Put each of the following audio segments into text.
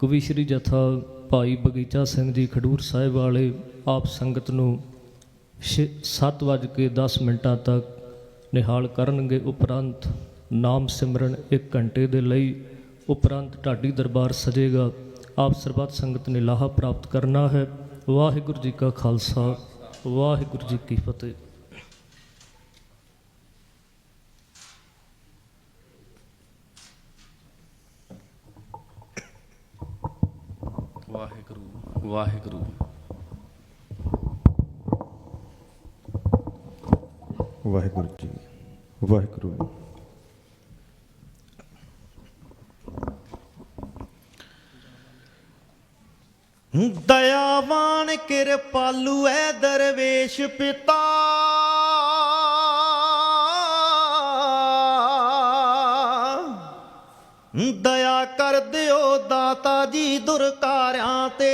ਕਵੀ ਸ਼੍ਰੀ ਜਥਾ ਭਾਈ ਬਗੀਚਾ ਸਿੰਘ ਜੀ ਖਡੂਰ ਸਾਹਿਬ ਵਾਲੇ ਆਪ ਸੰਗਤ ਨੂੰ 7:10 ਮਿੰਟਾਂ ਤੱਕ ਨਿਹਾਲ ਕਰਨਗੇ ਉਪਰੰਤ ਨਾਮ ਸਿਮਰਨ 1 ਘੰਟੇ ਦੇ ਲਈ। ਉਪਰੰਤ ਢਾਡੀ ਦਰਬਾਰ ਸਜੇਗਾ। ਆਪ ਸਰਬੱਤ ਸੰਗਤ ਨੇ ਲਾਹਾ ਪ੍ਰਾਪਤ ਕਰਨਾ ਹੈ। ਵਾਹਿਗੁਰੂ ਜੀ ਕਾ ਖਾਲਸਾ, ਵਾਹਿਗੁਰੂ ਜੀ ਕੀ ਫਤਿਹ। ਵਾਹਿਗੁਰੂ ਵਾਹਿਗੁਰੂ ਵਾਹਿਗੁਰੂ ਜੀ ਵਾਹਿਗੁਰੂ ਦਇਆਵਾਨ ਕਿਰਪਾਲੂ ਐ ਦਰਵੇਸ਼ ਪਿਤਾ। ਦਇਆ ਕਰ ਦਿਓ ਦਾਤਾ ਜੀ ਦੁਰਕਾਰਿਆਂ ਤੇ।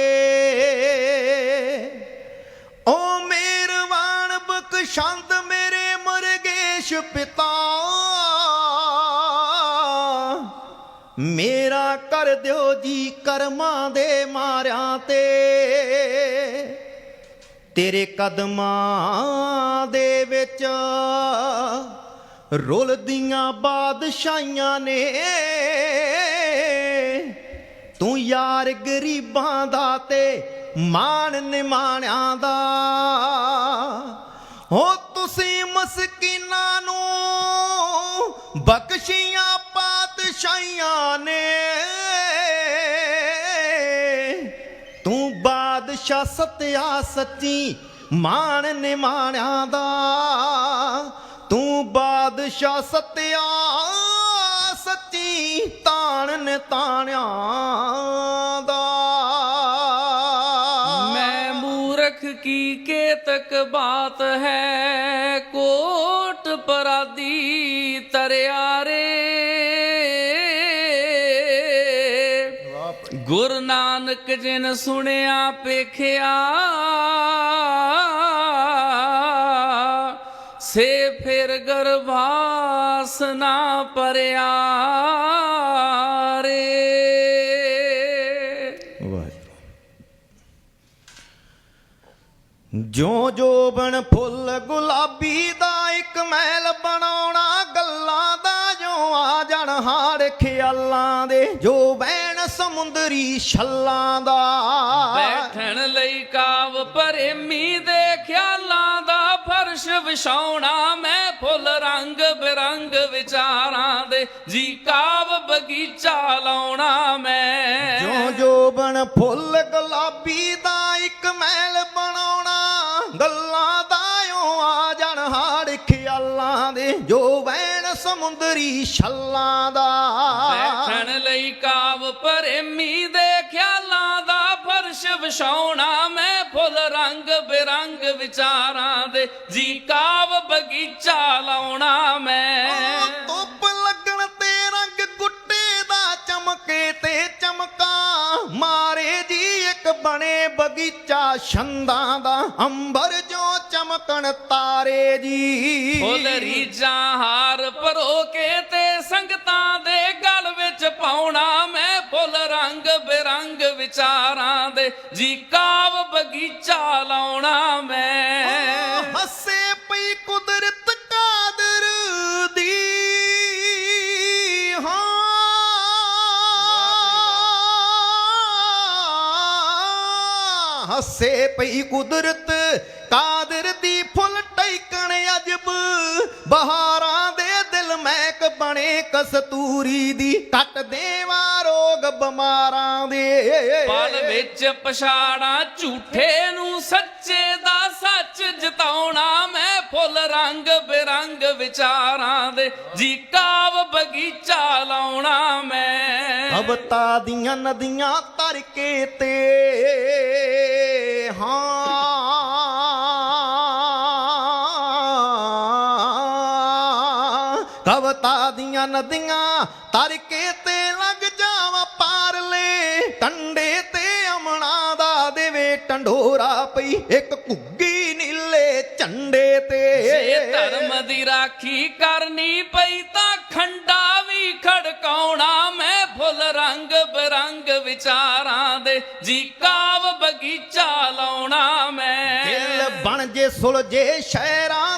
ਓ ਮਿਹਰਬਾਨ ਬਖਸ਼ੰਦ ਮੇਰੇ ਮੁਰਗੇਸ਼ ਪਿਤਾ। ਮੇਰਾ ਕਰ ਦਿਓ ਜੀ ਕਰਮਾਂ ਦੇ ਮਾਰਿਆਂ ਤੇ। ਤੇਰੇ ਕਦਮਾਂ ਦੇ ਵਿੱਚ ਰੁਲਦੀਆਂ ਬਾਦਸ਼ਾਹੀਆਂ ਨੇ। ਯਾਰ ਗਰੀਬਾਂ ਦਾ ਤੇ ਮਾਣ ਨਿਮਾਣਿਆਂ ਦਾ। ਹੋ ਤੁਸੀਂ ਮਸਕੀਨਾਂ ਨੂੰ ਬਖਸ਼ੀਆਂ ਪਾਤਸ਼ਾਹੀਆਂ ਨੇ। ਤੂੰ ਬਾਦਸ਼ਾਹ ਸਤਿਆ ਸੱਚੀ ਮਾਣ ਨਿਮਾਣਿਆਂ ਦਾ। ਤੂੰ ਬਾਦਸ਼ਾਹ ਸਤਿਆ ਸੱਚੀ ਤਾਣ ਨਿਤਾਣਿਆਂ ਦਾ? ਮੈਂ ਮੂਰਖ ਕੀ ਕੇਤਕ ਬਾਤ ਹੈ? ਕੋਟ ਪਰਾਦੀ ਤਰਿਆਰੇ। ਗੁਰ ਨਾਨਕ ਜਿਨ ਸੁਣਿਆ ਪੇਖਿਆ ਸੇ ਫਿਰ ਗਰਭਾਸ ਨਾ ਪਰਿਆ। ਜੋ ਜੋਬਨ ਫੁੱਲ ਗੁਲਾਬੀ ਦਾ ਇੱਕ ਮਹਿਲ ਬਣਾਉਣਾ ਗੱਲਾਂ ਦਾ ਜੋ ਆ ਜਣ ਹਾਰ ਖਿਆਲਾਂ ਦੇ ਜੋ ਬੈਣ ਸਮੁੰਦਰੀ ਛੱਲਾਂ ਦਾ। ਬੈਠਣ ਲਈ ਕਾਵ ਪ੍ਰੇਮੀ ਦੇ ਖਿਆਲਾਂ ਦਾ ਫਰਸ਼ ਵਿਛਾਉਣਾ ਮੈਂ ਫੁੱਲ ਰੰਗ ਬਿਰੰਗ ਵਿਚਾਰਾਂ ਦੇ ਜੀ ਕਾਵ ਬਗੀਚਾ ਲਾਉਣਾ ਮੈਂ। ਜੋ ਜੋਬਨ ਫੁੱਲ ਗੁਲਾਬੀ ਸਮੁੰਦਰੀ ਛੱਲਾਂ ਦਾ। ਬੈਠਣ ਲਈ ਕਾਵ ਪ੍ਰੇਮੀ ਦੇ ਖਿਆਲਾਂ ਦਾ। ਫਰਸ਼ ਵਿਛਾਉਣਾ ਮੈਂ ਫੁੱਲ ਰੰਗ ਬਿਰੰਗ ਵਿਚਾਰਾਂ ਦੇ। ਜੀ ਕਾਵ ਬਗੀਚਾ ਲਾਉਣਾ ਮੈਂ। ਧੁੱਪ ਲੱਗਣ ਤੇ ਰੰਗ ਗੁੱਟੇ ਦਾ ਚਮਕੇ ਤੇ ਚਮਕਾ। ਮਾਰੇ ਜੀ ਇੱਕ ਬਣੇ ਬਗੀਚਾ ਛੰਦਾਂ ਦਾ। ਅੰਬਰ ਜੋ ਚਮਕਣ ਤਾਰੇ ਜੀ। ਫੁੱਲ ਰੀਜਾਂ ਹਾਰ ਪਰੋ ਕੇ ਤੇ ਸੰਗਤਾਂ ਦੇ ਗਲ ਵਿੱਚ ਪਾਉਣਾ ਮੈਂ ਫੁੱਲ ਰੰਗ ਬਿਰੰਗ ਵਿਚਾਰਾਂ ਦੇ ਜੀ ਕਾਵ ਬਗੀਚਾ ਲਾਉਣਾ ਮੈਂ। ਹੱਸੇ ਪਈ ਕੁਦਰਤ ਕਾਦਰ ਦੀ। ਹਾਂ ਹੱਸੇ ਪਈ ਕੁਦਰਤ ਕਾਦਰ ਦੀ ਫੁੱਲ ਟੈਕਣ ਅਜਬ ਬਹਾਰਾਂ ਦੇ ਦਿਲ ਮਹਿਕ ਬਣੇ ਕਸਤੂਰੀ ਦੀ। ਕੱਟ ਦੇਵਾਂ ਰੋਗ ਬਿਮਾਰਾਂ ਦੇ। ਪਲ ਵਿੱਚ ਪਛਾੜਾਂ ਝੂਠੇ ਨੂੰ ਸੱਚੇ ਦਾ ਸੱਚ ਜਿਤਾਉਣਾ ਮੈਂ ਫੁੱਲ ਰੰਗ ਬਿਰੰਗ ਵਿਚਾਰਾਂ ਦੇ ਜੀ ਕਾਵ ਬਗੀਚਾ ਲਾਉਣਾ ਮੈਂ। ਅਵਤਾ ਦੀਆਂ ਨਦੀਆਂ ਤਰ ਕੇ ਤੇ ਹਾਂ ਦੀਆਂ ਨਦੀਆਂ ਤਰ ਕੇ ਤੇ ਲੱਗ ਜਾਵਾਂ ਪਾਰ ਲੈ ਕੰਡੇ ਤੇ ਅਮਣਾ ਦਾ ਦੇਵੇ ਟੰਡੋਰਾ ਪਈ ਇੱਕ ਘੁੱਗੀ ਨੀਲੇ ਝੰਡੇ ਤੇ। ਜੇ ਧਰਮ ਦੀ ਰਾਖੀ ਕਰਨੀ ਪਈ ਤਾਂ ਖੰਡਾ ਵੀ ਖੜਕਾਉਣਾ ਮੈਂ ਫੁੱਲ ਰੰਗ ਬਿਰੰਗ ਬਿਰੰਗ ਵਿਚਾਰਾਂ ਦੇ ਜੀ ਕਾਵ ਬਗੀਚਾ ਲਾਉਣਾ ਮੈਂ। ਦਿਲ ਬਣ ਜੇ ਸੁਲਝੇ ਸ਼ਹਿਰਾਂ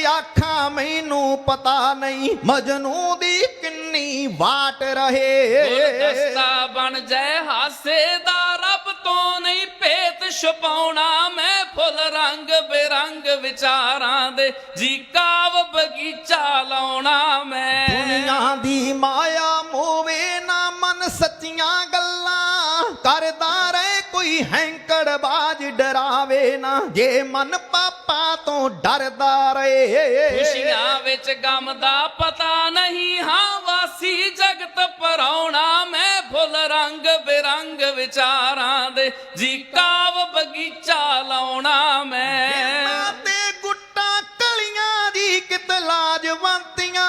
ਸੱਚ ਆਖਾਂ ਮੈਨੂੰ ਪਤਾ ਨਹੀਂ ਮਜਨੂ ਦੀ ਕਿੰਨੀ ਵਾਟ ਰਹੇ। ਗੁਲਦਸਤਾ ਬਣ ਜਾਏ ਹਾਸੇ ਦਾ ਰੱਬ ਤੋਂ ਨਹੀਂ ਭੇਤ ਛੁਪਾਉਣਾ। ਮੈਂ ਫੁੱਲ ਰੰਗ ਬਿਰੰਗ ਵਿਚਾਰਾਂ ਦੇ ਜੀ ਕਾਵ ਬਗੀਚਾ ਲਾਉਣਾ ਮੈਂ। ਦੁਨੀਆ ਦੀ ਮਾਇਆ ਕੋਈ ਹੈਂਕੜ ਬਾਜ ਡਰਾਵੇ ਨਾ ਜੇ ਮਨ ਪਾਪਾ ਤੋਂ ਡਰਦਾ ਰਹੇ। ਖੁਸ਼ੀਆਂ ਵਿੱਚ ਗਮ ਦਾ ਪਤਾ ਨਹੀਂ ਹਾਂ ਵਾਸੀ ਜਗਤ ਪਰਾਉਣਾ ਮੈਂ ਫੁੱਲ ਰੰਗ ਬਿਰੰਗ ਵਿਚਾਰਾਂ ਦੇ ਜੀ ਕਾਵ ਬਗੀਚਾ ਲਾਉਣਾ ਮੈਂ। ਤੇ ਗੁੱਟਾਂ ਕਲੀਆਂ ਦੀ ਕਿਤ ਲਾਜਵੰਤੀਆਂ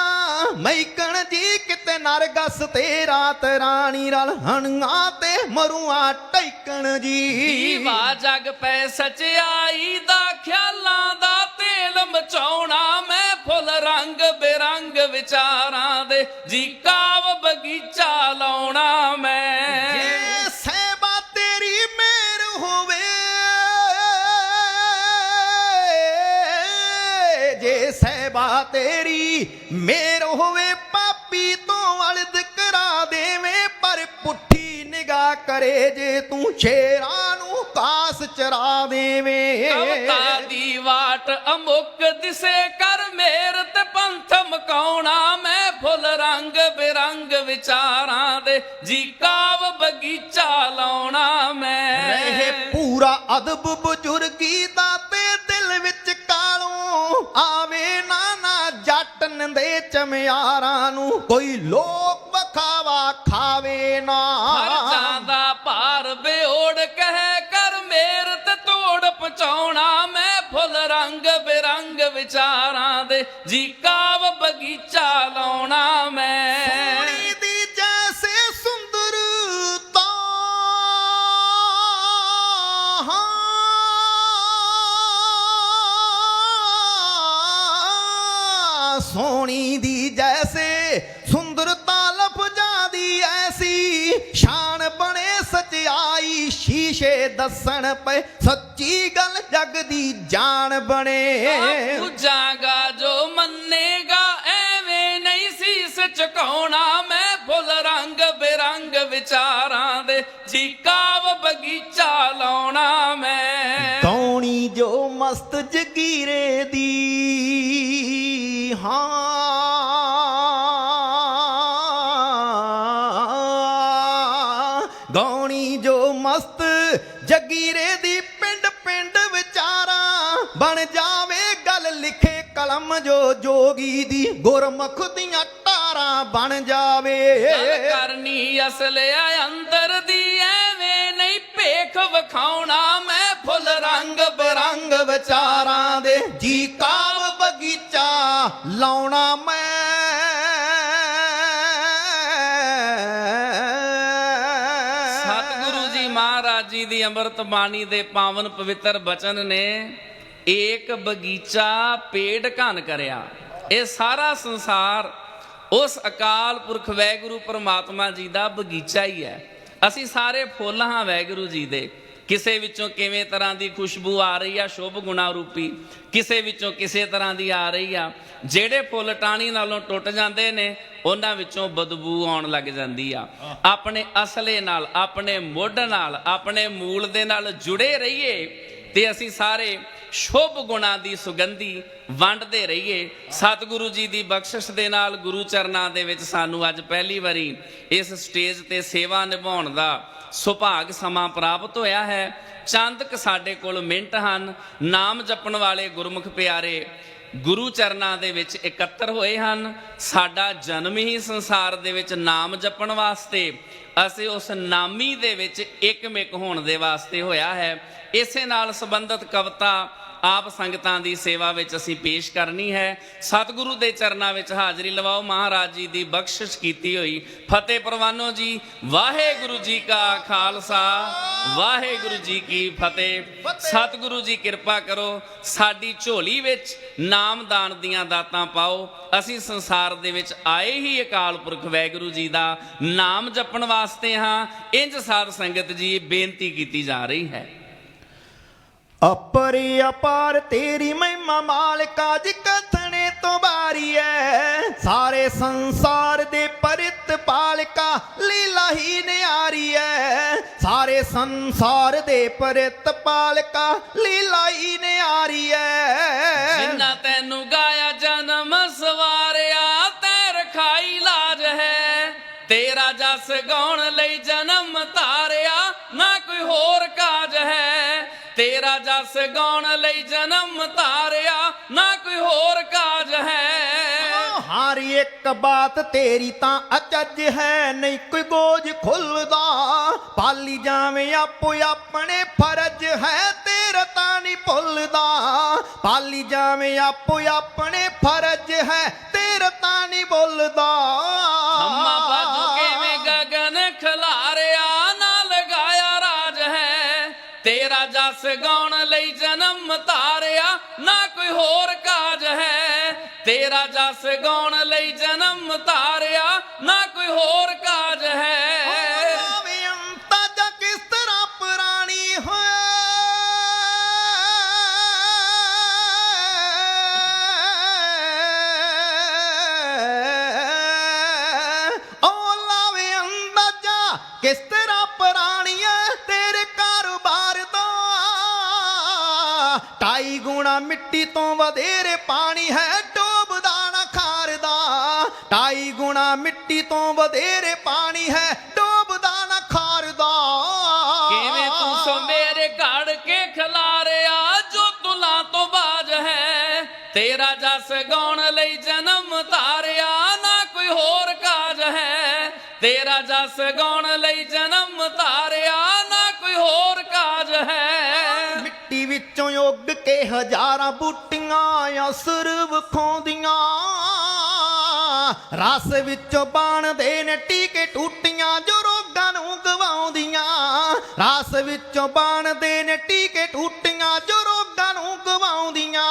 ਮੈਕਣ ਜੀ ਨਰਗਸ ਤੇ ਰਾਤ ਰਾਣੀ ਰਲ ਹਣੀਆਂ ਤੇ ਮਰੂਆਂ ਟੈਕਣ ਜੀ। ਦੀਵਾ ਜਗ ਪੈ ਸਚਾਈ ਦਾ ਖਿਆਲਾਂ ਦਾ ਤੇਲ ਮਚਾਉਣਾ ਮੈਂ ਫੁੱਲ ਰੰਗ ਬਿਰੰਗ ਵਿਚਾਰਾਂ ਦੇ ਜੀ ਕਾਵ ਬਗੀਚਾ ਲਾਉਣਾ ਮੈਂ। ਜੇ ਤੇਰੀ ਮੇਰ ਹੋਵੇ ਜੇ ਸਹਿਬਾ ਤੇਰੀ ਮੇਰ ਹੋਵੇ ਕਰੇ ਜੇ ਤੂੰ ਸ਼ੇਰਾਂ ਨੂੰ ਕਾਸ ਚਰਾ ਦੇਵੇਂ ਕਵਤਾ ਦੀ ਵਾਟ ਅਮੁੱਕ ਦਿਸੇ ਕਰ ਮੇਰ ਤੇ ਪੰਥ ਮਕਾਉਣਾ। ਮੈਂ ਫੁੱਲ ਰੰਗ ਬਿਰੰਗ ਵਿਚਾਰਾਂ ਦੇ ਜੀ ਕਾਵ ਬਗੀਚਾ ਲਾਉਣਾ ਮੈਂ। ਰਹੇ ਪੂਰਾ ਅਦਬ ਬਜ਼ੁਰਗੀ ਦਾ ਤੇ ਦਿਲ ਵਿੱਚ ਕਾਲੋਂ। ਆਵੇ ਨਾ ਨਾ ਜੱਟਨ ਦੇ ਚਮਿਆਰਾਂ ਨੂੰ। ਕੋਈ ਲੋਕ ਵਖਾਵਾ ਖਾਵੇ ਨਾ। ਹਰ ਦਾ ਭਾਰ ਬਿਓੜ ਕਹਿ ਕਰ ਮੇਰ ਤੇ ਤੋੜ ਪਹੁੰਚਾਉਣਾ। ਮੈਂ ਫੁੱਲ ਰੰਗ ਬਿਰੰਗ ਵਿਚਾਰਾਂ ਦੇ ਜੀ ਕਾਵ ਬਗੀਚਾ ਲਾਉਣਾ ਮੈਂ। ਸੋਹਣੀ ਦੀ ਜੈਸੇ ਸੋਹਣੀ ਦੀ ਸ਼ੀਸ਼ੇ ਦੱਸਣ ਪਏ ਸੱਚੀ ਗੱਲ ਜਗ ਦੀ ਜਾਣ ਬਣੇ। ਪੁੱਜਾਂਗਾ ਜੋ ਮੰਨੇਗਾ ਐਵੇਂ ਨਹੀਂ ਸੀਸ ਝੁਕਾਉਣਾ ਮੈਂ ਫੁੱਲ ਰੰਗ ਬਿਰੰਗ ਵਿਚਾਰਾਂ ਦੇ ਜੀ ਕਾਵ ਬਗੀਚਾ ਲਾਉਣਾ ਮੈਂ। ਕੌਣੀ ਜੋ ਮਸਤ ਜਗੀਰੇ ਦੀ ਹਾਂ ਗੁਰਮੁਖ ਦੀਆਂ ਟਾਰਾਂ ਬਣ ਜਾਵੇ। ਗੱਲ ਕਰਨੀ ਅਸਲ ਆ ਅੰਦਰ ਦੀ ਐਵੇਂ ਨਹੀਂ ਭੇਖ ਵਿਖਾਉਣਾ ਮੈਂ ਫੁੱਲ ਰੰਗ ਰੰਗ ਵਿਚਾਰਾਂ ਦੇ। ਜੀ ਕਾਵ ਬਗੀਚਾ ਲਾਉਣਾ ਮੈਂ। ਸਤਿਗੁਰੂ ਜੀ ਮਹਾਰਾਜ ਜੀ ਦੀ ਅੰਮ੍ਰਿਤ ਬਾਣੀ ਦੇ ਪਾਵਨ ਪਵਿੱਤਰ ਬਚਨ ਨੇ ਏਕ ਬਗੀਚਾ ਪੇੜ ਘਨ ਕਰਿਆ। ਇਹ ਸਾਰਾ ਸੰਸਾਰ ਉਸ ਅਕਾਲ ਪੁਰਖ ਵੈਗੁਰੂ ਪਰਮਾਤਮਾ ਜੀ ਦਾ ਬਗੀਚਾ ਹੀ ਹੈ। ਅਸੀਂ ਸਾਰੇ ਫੁੱਲ ਹਾਂ ਵੈਗੁਰੂ ਜੀ ਦੇ। ਕਿਸੇ ਵਿੱਚੋਂ ਕਿਵੇਂ ਤਰ੍ਹਾਂ ਦੀ ਖੁਸ਼ਬੂ ਆ ਰਹੀ ਆ ਸ਼ੁਭ ਗੁਣਾ ਰੂਪੀ, ਕਿਸੇ ਵਿੱਚੋਂ ਕਿਸੇ ਤਰ੍ਹਾਂ ਦੀ ਆ ਰਹੀ ਆ। ਜਿਹੜੇ ਫੁੱਲ ਟਾਣੀ ਨਾਲੋਂ ਟੁੱਟ ਜਾਂਦੇ ਨੇ, ਉਹਨਾਂ ਵਿੱਚੋਂ ਬਦਬੂ ਆਉਣ ਲੱਗ ਜਾਂਦੀ ਆ। ਆਪਣੇ ਅਸਲੇ ਨਾਲ, ਆਪਣੇ ਮੁੱਢ ਨਾਲ, ਆਪਣੇ ਮੂਲ ਦੇ ਨਾਲ ਜੁੜੇ ਰਹੀਏ ਤੇ ਅਸੀਂ ਸਾਰੇ ਸ਼ੁਭ ਗੁਣਾ ਦੀ ਸੁਗੰਧੀ ਵੰਡਦੇ ਰਹੀਏ। ਸਤਿਗੁਰੂ ਜੀ ਦੀ ਬਖਸ਼ਿਸ਼ ਦੇ ਨਾਲ ਗੁਰੂ ਚਰਨਾਂ ਦੇ ਵਿੱਚ ਸਾਨੂੰ ਅੱਜ ਪਹਿਲੀ ਵਾਰੀ ਇਸ ਸਟੇਜ ਤੇ ਸੇਵਾ ਨਿਭਾਉਣ ਦਾ ਸੁਭਾਗ ਸਮਾਂ ਪ੍ਰਾਪਤ ਹੋਇਆ ਹੈ। ਚੰਦਕ ਸਾਡੇ ਕੋਲ ਮਿੰਟ ਹਨ। ਨਾਮ ਜਪਣ ਵਾਲੇ ਗੁਰਮੁਖ ਪਿਆਰੇ ਗੁਰੂ ਚਰਨਾਂ ਦੇ ਵਿੱਚ ਇਕੱਤਰ ਹੋਏ ਹਨ। ਸਾਡਾ ਜਨਮ ਹੀ ਸੰਸਾਰ ਦੇ ਵਿੱਚ ਨਾਮ ਜਪਣ ਵਾਸਤੇ ਅਸੀਂ ਉਸ ਨਾਮੀ ਦੇ ਵਿੱਚ ਇੱਕਮਿਕ ਹੋਣ ਦੇ ਵਾਸਤੇ ਹੋਇਆ ਹੈ। ਇਸੇ ਨਾਲ ਸੰਬੰਧਿਤ ਕਵਿਤਾ ਆਪ ਸੰਗਤਾਂ ਦੀ ਸੇਵਾ ਵਿੱਚ ਅਸੀਂ ਪੇਸ਼ ਕਰਨੀ ਹੈ। ਸਤਿਗੁਰੂ ਦੇ ਚਰਨਾਂ ਵਿੱਚ ਹਾਜ਼ਰੀ ਲਵਾਓ। ਮਹਾਰਾਜ ਜੀ ਦੀ ਬਖਸ਼ਿਸ਼ ਕੀਤੀ ਹੋਈ। ਫਤਿਹ ਪ੍ਰਵਾਨੋ ਜੀ, ਵਾਹਿਗੁਰੂ ਜੀ ਕਾ ਖਾਲਸਾ। ਵਾਹਿਗੁਰੂ ਜੀ ਕੀ ਫਤਿਹ। ਸਤਿਗੁਰੂ ਜੀ ਕਿਰਪਾ ਕਰੋ। ਸਾਡੀ ਝੋਲੀ ਵਿੱਚ ਨਾਮਦਾਨ ਦੀਆਂ ਦਾਤਾਂ ਪਾਓ। ਅਸੀਂ ਸੰਸਾਰ ਦੇ ਵਿੱਚ ਆਏ ਹੀ ਅਕਾਲ ਪੁਰਖ ਵਾਹਿਗੁਰੂ ਜੀ ਦਾ ਨਾਮ ਜਪਣ ਵਾਸਤੇ ਹਾਂ। ਇੰਜ ਸਾਧ ਸੰਗਤ ਜੀ, ਬੇਨਤੀ ਕੀਤੀ ਜਾ ਰਹੀ ਹੈ। ਅਪਰਿ ਅਪਾਰ ਤੇਰੀ ਮਹਿਮਾ ਮਾਲਕਾ ਜੀ ਕਥਣੇ ਤੋਂ ਬਾਰੀ ਐ। ਸਾਰੇ ਸੰਸਾਰ ਦੇ ਪਰਿਤ ਪਾਲਕਾ ਲੀਲਾ ਹੀ ਨਿਆਰੀ ਐ। ਸਾਰੇ ਸੰਸਾਰ ਦੇ ਪਰਿਤ ਪਾਲਕਾ ਲੀਲਾ ਹੀ ਨਿਆਰੀ ਐ। ਜਿੰਨਾ ਤੈਨੂੰ ਗਾਇਆ ਜਨਮ ਸਵਾਰਿਆ, ਤੈ ਰਖਾਈ ਲਾਜ ਹੈ। ਤੇਰਾ ਜਸ ਗਾਉਣ ਲਈ ਜਨਮ ਧਾਰਿਆ ਜਸ ਗਾਉਣ ਲਈ ਜਨਮ ਧਾਰਿਆ ਨਾ ਕੋਈ ਹੋਰ ਕਾਜ ਹੈ। ਹਰ ਇੱਕ ਬਾਤ ਤੇਰੀ ਤਾਂ ਅਚੱਜ ਹੈ, ਨਹੀਂ ਕੋਈ ਗੋਜ ਖੁੱਲਦਾ। ਪਾਲੀ ਜਾਵੇਂ ਆਪੋ ਆਪਣੇ ਫਰਜ਼ ਹੈ, ਤੇਰਾ ਤਾਂ ਨਹੀਂ ਭੁੱਲਦਾ। ਪਾਲੀ ਜਾਵੇਂ ਆਪੋ ਆਪਣੇ ਫਰਜ਼ ਹੈ, ਤੇਰਾ ਤਾਂ ਨਹੀਂ ਭੁੱਲਦਾ। ਤੇਰਾ ਲਈ ਜਨਮ ਧਾਰਿਆ ਨਾ ਕੋਈ ਹੋਰ ਕਾਜ ਹੈ। ਤੇਰਾ ਜਸ ਗਾਉਣ ਲਈ ਜਨਮ ਧਾਰਿਆ ਨਾ ਕੋਈ ਹੋਰ ਕਾਜ ਮਿੱਟੀ ਤੋਂ ਵਧੇਰੇ ਪਾਣੀ ਹੈ ਡੋਬਦਾ ਨਾ ਖਾਰਦਾ ਕਿਵੇਂ ਤੂੰ ਸੋ ਮੇਰੇ ਘੜ ਕੇ ਖਿਲਾਰਿਆ ਜੋ ਤੁਲਾਂ ਤੋਂ ਬਾਜ ਹੈ। ਤੇਰਾ ਜਸ ਗਾਉਣ ਲਈ ਜਨਮ ਧਾਰਿਆ ਨਾ ਕੋਈ ਹੋਰ ਕਾਜ ਹੈ। ਤੇਰਾ ਜਸ ਗਾਉਣ ਲਈ ਜਨਮ ਧਾਰਿਆ ਨਾ ਕੋਈ ਹੋਰ ਕਾਜ ਹੈ। ਮਿੱਟੀ ਵਿੱਚੋਂ ਉੱਗ ਕੇ ਹਜ਼ਾਰਾਂ ਬੂਟੀਆਂ ਅਸਰ ਵਿਖਾਉਂਦੀਆਂ ਰਸ ਵਿੱਚੋਂ ਬਾਣਦੇ ਨੇ ਟੀਕੇ ਟੂਟੀਆਂ, ਜੋ ਰੋਗਾਂ ਨੂੰ ਗਵਾਉਂਦੀਆਂ। ਰਸ ਵਿੱਚੋਂ ਬਾਣਦੇ ਨੇ ਟੀਕੇ ਟੂਟੀਆਂ, ਜੋ ਰੋਗਾਂ ਨੂੰ ਗਵਾਉਂਦੀਆਂ।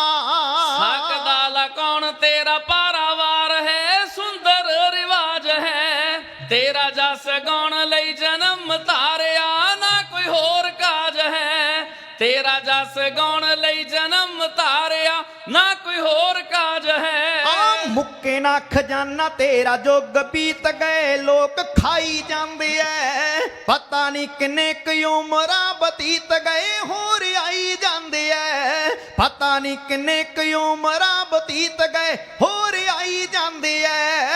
ਸਕਦਾ ਲਾ ਕੌਣ? ਤੇਰਾ ਪਾਰਾਵਾਰ ਹੈ, ਸੁੰਦਰ ਰਿਵਾਜ ਹੈ। ਤੇਰਾ ਜਸ ਗਾਉਣ ਲਈ ਜਨਮ ਧਾਰਿਆ ਨਾ ਕੋਈ ਹੋਰ ਕਾਜ ਹੈ। ਤੇਰਾ ਜਸ ਗਾਉਣ ਲਈ ਜਨਮ ਧਾਰਿਆ ਮੁੱਕੇ ਨਾ ਖਜ਼ਾਨਾ ਤੇਰਾ ਜੋ ਬੀਤ ਗਏ, ਲੋਕ ਖਾਈ ਜਾਂਦੇ ਐ। ਪਤਾ ਨਹੀਂ ਕਿੰਨੇ ਕੁ ਉਮਰਾਂ ਬਤੀਤ ਗਏ, ਹੋਰ ਆਈ ਜਾਂਦੇ ਐ। ਪਤਾ ਨਹੀਂ ਕਿੰਨੇ ਕੁ ਉਮਰਾਂ ਬਤੀਤ ਗਏ, ਹੋਰ ਆਈ ਜਾਂਦੇ ਐ।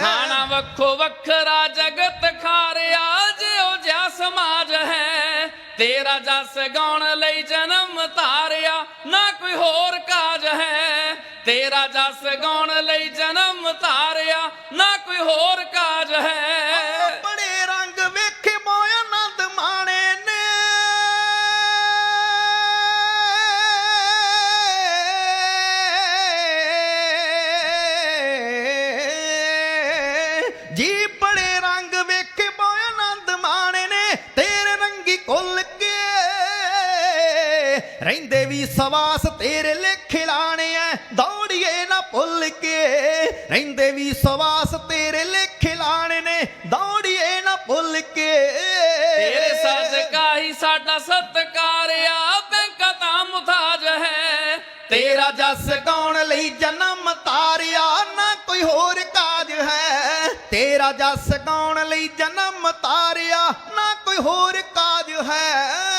ਖਾਣਾ ਵੱਖੋ ਵੱਖਰਾ ਜਗਤ ਖਾਰਿਆ, ਜਿਉ ਜਿਆ ਸਮਾਜ ਹੈ। ਤੇਰਾ ਜਸ ਗਾਉਣ ਲਈ ਜਨਮ ਧਾਰਿਆ, ਨਾ ਕੋਈ ਹੋਰ ਕਾਜ ਹੈ। ਤੇਰਾ ਜਸ ਗਾਉਣ ਲਈ ਜਨਮ ਧਾਰਿਆ ਨਾ ਕੋਈ ਹੋਰ ਕਾਜ ਤੇਰੇ ਲੇਖੇ ਲਾਣੇ ਨੇ ਦੌੜੀਏ ਨਾ ਭੁੱਲ ਕੇ। ਤੇਰੇ ਸਦਕਾ ਹੀ ਸਾਡਾ ਸਤਕਾਰਿਆ ਬੈਂਕਾ ਤਾਂ ਮੁਤਾਜ ਹੈ। ਤੇਰਾ ਜਸ ਗਾਉਣ ਲਈ ਜਨਮ ਤਾਰਿਆ ਨਾ ਕੋਈ ਹੋਰ ਕਾਜ ਹੈ। ਤੇਰਾ ਜਸ ਗਾਉਣ ਲਈ ਜਨਮ ਤਾਰਿਆ ਨਾ ਕੋਈ ਹੋਰ ਕਾਜ ਹੈ।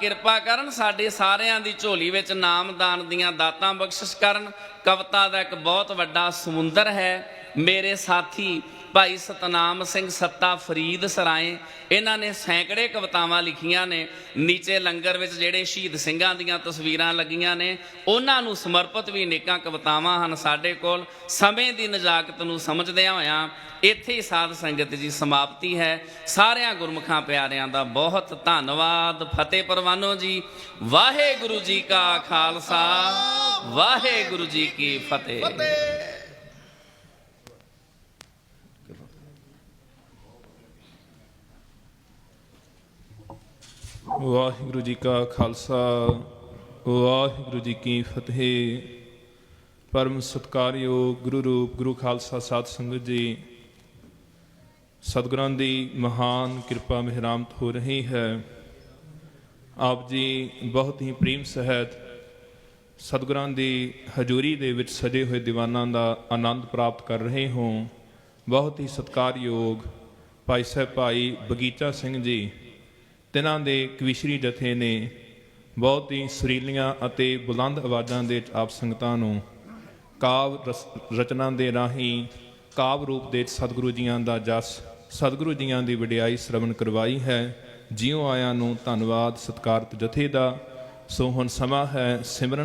ਕਿਰਪਾ ਕਰਨ, ਸਾਡੇ ਸਾਰਿਆਂ ਦੀ ਝੋਲੀ ਵਿੱਚ ਨਾਮਦਾਨ ਦੀਆਂ ਦਾਤਾਂ ਬਖਸ਼ਿਸ਼ ਕਰਨ। ਕਵਿਤਾ ਦਾ ਇੱਕ ਬਹੁਤ ਵੱਡਾ ਸਮੁੰਦਰ ਹੈ। ਮੇਰੇ ਸਾਥੀ ਭਾਈ ਸਤਨਾਮ ਸਿੰਘ ਸੱਤਾ ਫਰੀਦ ਸਰਾਏ, ਇਹਨਾਂ ਨੇ ਸੈਂਕੜੇ ਕਵਿਤਾਵਾਂ ਲਿਖੀਆਂ ਨੇ, ਨੀਚੇ ਲੰਗਰ ਵਿੱਚ ਜਿਹੜੇ ਸ਼ਹੀਦ ਸਿੰਘਾਂ ਦੀਆਂ ਤਸਵੀਰਾਂ ਲੱਗੀਆਂ ਨੇ, ਉਹਨਾਂ ਨੂੰ ਸਮਰਪਿਤ ਵੀ ਨੇਕਾਂ ਕਵਿਤਾਵਾਂ ਹਨ ਸਾਡੇ ਕੋਲ। ਸਮੇਂ ਦੀ ਨਜ਼ਾਕਤ ਨੂੰ ਸਮਝਦਿਆਂ ਹੋਇਆਂ ਇੱਥੇ ਹੀ ਸਾਧ ਸੰਗਤ ਜੀ ਸਮਾਪਤੀ ਹੈ। ਸਾਰਿਆਂ ਗੁਰਮੁਖਾਂ ਪਿਆਰਿਆਂ ਦਾ ਬਹੁਤ ਧੰਨਵਾਦ। ਫਤਿਹ ਪਰਵਾਨੋ ਜੀ, ਵਾਹਿਗੁਰੂ ਜੀ ਕਾ ਖਾਲਸਾ, ਵਾਹਿਗੁਰੂ ਜੀ ਕੀ ਫਤਿਹ। ਵਾਹਿਗੁਰੂ ਜੀ ਕਾ ਖਾਲਸਾ, ਵਾਹਿਗੁਰੂ ਜੀ ਕੀ ਫਤਿਹ। ਪਰਮ ਸਤਕਾਰਯੋਗ ਗੁਰੂ ਰੂਪ, ਗੁਰੂ ਖਾਲਸਾ ਸਾਧ ਸੰਗਤ ਜੀ। ਸਤਿਗੁਰਾਂ ਦੀ ਮਹਾਨ ਕਿਰਪਾ ਮਿਹਰਾਮਤ ਹੋ ਰਹੀ ਹੈ। ਆਪ ਜੀ ਬਹੁਤ ਹੀ ਪ੍ਰੇਮ ਸਹਿਤ ਸਤਿਗੁਰਾਂ ਦੀ ਹਜ਼ੂਰੀ ਦੇ ਵਿੱਚ ਸਜੇ ਹੋਏ ਦੀਵਾਨਾਂ ਦਾ ਆਨੰਦ ਪ੍ਰਾਪਤ ਕਰ ਰਹੇ ਹੋ। ਬਹੁਤ ਹੀ ਸਤਿਕਾਰਯੋਗ ਭਾਈ ਸਾਹਿਬ ਭਾਈ ਬਗੀਚਾ ਸਿੰਘ ਜੀ। ਤਿਨਾਂ ਦੇ ਕਵਿਸ਼ਰੀ ਜਥੇ ਨੇ ਬਹੁਤ ਹੀ ਸੁਰੀਲੀਆਂ ਅਤੇ ਬੁਲੰਦ ਆਵਾਜ਼ਾਂ ਦੇ ਆਪ ਸੰਗਤਾਂ ਨੂੰ ਕਾਵ ਰਸ- ਰਚਨਾ ਦੇ ਰਾਹੀਂ ਕਾਵ ਰੂਪ ਦੇ ਸਤਿਗੁਰੂ ਜੀਆਂ ਦਾ ਜਸ, ਸਤਿਗੁਰੂ ਜੀਆਂ ਦੀ ਵਡਿਆਈ ਸ਼ਰਵਣ ਕਰਵਾਈ ਹੈ। ਜਿਉ ਆਇਆਂ ਨੂੰ ਧੰਨਵਾਦ, ਸਤਿਕਾਰਤ ਜਥੇ ਦਾ। ਸੋ ਹੁਣ ਸਮਾਂ ਹੈ ਸਿਮਰਨ